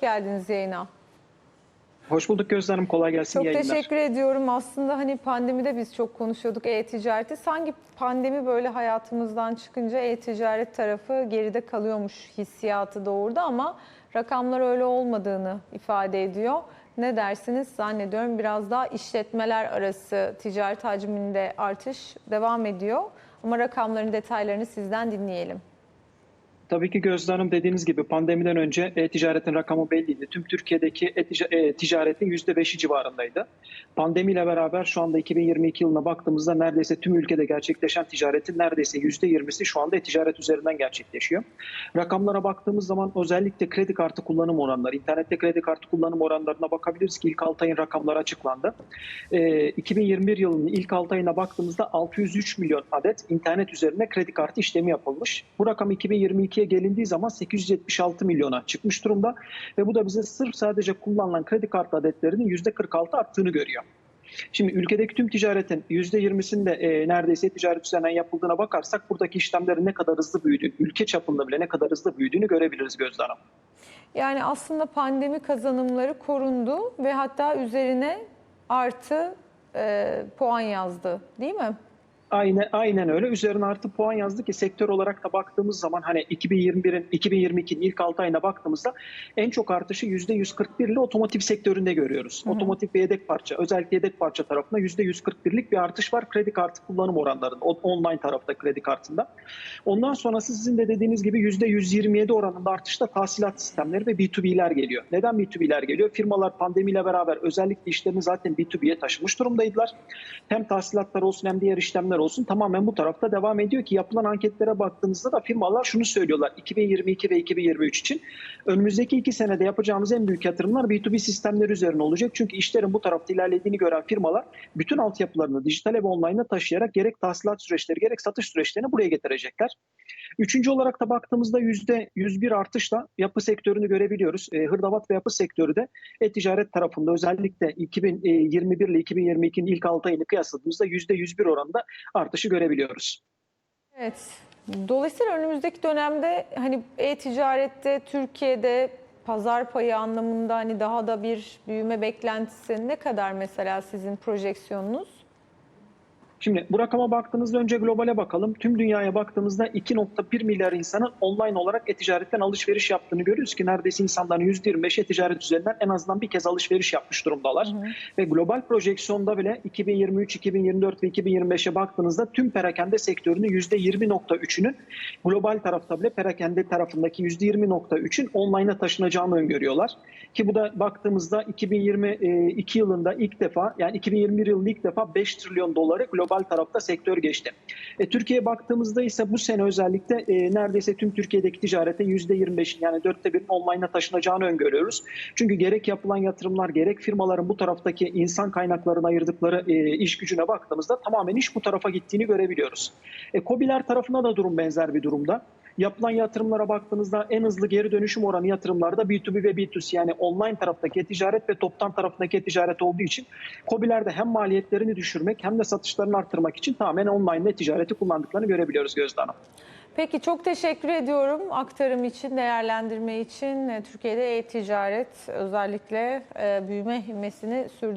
geldiniz yayına. Hoş bulduk Gözde Hanım. Kolay gelsin Çok yayınlar. teşekkür ediyorum. Aslında hani pandemide biz çok konuşuyorduk e-ticareti. Sanki pandemi böyle hayatımızdan çıkınca e-ticaret tarafı geride kalıyormuş hissiyatı doğurdu ama rakamlar öyle olmadığını ifade ediyor. Ne dersiniz? Zannediyorum biraz daha işletmeler arası ticaret hacminde artış devam ediyor. Ama rakamların detaylarını sizden dinleyelim. Tabii ki Gözde Hanım dediğiniz gibi pandemiden önce e-ticaretin rakamı belliydi. Tüm Türkiye'deki e-tica- e-ticaretin %5'i civarındaydı. Pandemiyle beraber şu anda 2022 yılına baktığımızda neredeyse tüm ülkede gerçekleşen ticaretin neredeyse %20'si şu anda e-ticaret üzerinden gerçekleşiyor. Rakamlara baktığımız zaman özellikle kredi kartı kullanım oranları, internette kredi kartı kullanım oranlarına bakabiliriz ki ilk 6 ayın rakamları açıklandı. Ee, 2021 yılının ilk 6 ayına baktığımızda 603 milyon adet internet üzerine kredi kartı işlemi yapılmış. Bu rakam 2022'ye gelindiği zaman 876 milyona çıkmış durumda ve bu da bize sırf sadece kullanılan kredi kartı adetlerinin %46 arttığını görüyor. Şimdi ülkedeki tüm ticaretin %20'sinin de e, neredeyse ticaret üzerinden yapıldığına bakarsak buradaki işlemlerin ne kadar hızlı büyüdüğünü, ülke çapında bile ne kadar hızlı büyüdüğünü görebiliriz Gözde Hanım. Yani aslında pandemi kazanımları korundu ve hatta üzerine artı e, puan yazdı değil mi? Aynen, aynen öyle. Üzerine artı puan yazdı ki sektör olarak da baktığımız zaman hani 2021'in 2022'nin ilk 6 ayına baktığımızda en çok artışı %141 ile otomotiv sektöründe görüyoruz. Otomotiv ve yedek parça, özellikle yedek parça tarafında %141'lik bir artış var kredi kartı kullanım oranlarında, online tarafta kredi kartında. Ondan sonrası sizin de dediğiniz gibi %127 oranında artışta tahsilat sistemleri ve B2B'ler geliyor. Neden B2B'ler geliyor? Firmalar pandemiyle beraber özellikle işlerini zaten B2B'ye taşımış durumdaydılar. Hem tahsilatlar olsun hem diğer işlemler olsun tamamen bu tarafta devam ediyor ki yapılan anketlere baktığınızda da firmalar şunu söylüyorlar 2022 ve 2023 için önümüzdeki iki senede yapacağımız en büyük yatırımlar B2B sistemleri üzerine olacak. Çünkü işlerin bu tarafta ilerlediğini gören firmalar bütün altyapılarını dijitale ve online'a taşıyarak gerek tahsilat süreçleri gerek satış süreçlerini buraya getirecekler. Üçüncü olarak da baktığımızda %101 artışla yapı sektörünü görebiliyoruz. E, hırdavat ve yapı sektörü de e-ticaret tarafında özellikle 2021 ile 2022'nin ilk 6 ayını kıyasladığımızda %101 oranında artışı görebiliyoruz. Evet. Dolayısıyla önümüzdeki dönemde hani e-ticarette Türkiye'de pazar payı anlamında hani daha da bir büyüme beklentisi ne kadar mesela sizin projeksiyonunuz? Şimdi bu rakama baktığımızda önce globale bakalım. Tüm dünyaya baktığımızda 2.1 milyar insanın online olarak e-ticaretten alışveriş yaptığını görüyoruz ki neredeyse insanların %25 e-ticaret üzerinden en azından bir kez alışveriş yapmış durumdalar. Ve global projeksiyonda bile 2023, 2024 ve 2025'e baktığınızda tüm perakende sektörünün %20.3'ünün global tarafta bile perakende tarafındaki %20.3'ün online'a taşınacağını öngörüyorlar. Ki bu da baktığımızda 2022 yılında ilk defa yani 2021 yılında ilk defa 5 trilyon doları global tarafta sektör geçti. E, Türkiye'ye baktığımızda ise bu sene özellikle e, neredeyse tüm Türkiye'deki ticaretin %25'in yani dörtte birin online'a taşınacağını öngörüyoruz. Çünkü gerek yapılan yatırımlar gerek firmaların bu taraftaki insan kaynaklarına ayırdıkları e, iş gücüne baktığımızda tamamen iş bu tarafa gittiğini görebiliyoruz. E, COBİ'ler tarafında da durum benzer bir durumda. Yapılan yatırımlara baktığınızda en hızlı geri dönüşüm oranı yatırımlarda B2B ve B2C yani online taraftaki ticaret ve toptan taraftaki ticaret olduğu için COBİ'ler de hem maliyetlerini düşürmek hem de satışlarını arttırmak için tamamen online ticareti kullandıklarını görebiliyoruz Gözde Hanım. Peki çok teşekkür ediyorum aktarım için, değerlendirme için. Türkiye'de e-ticaret özellikle e, büyüme hivmesini sürdürüyor.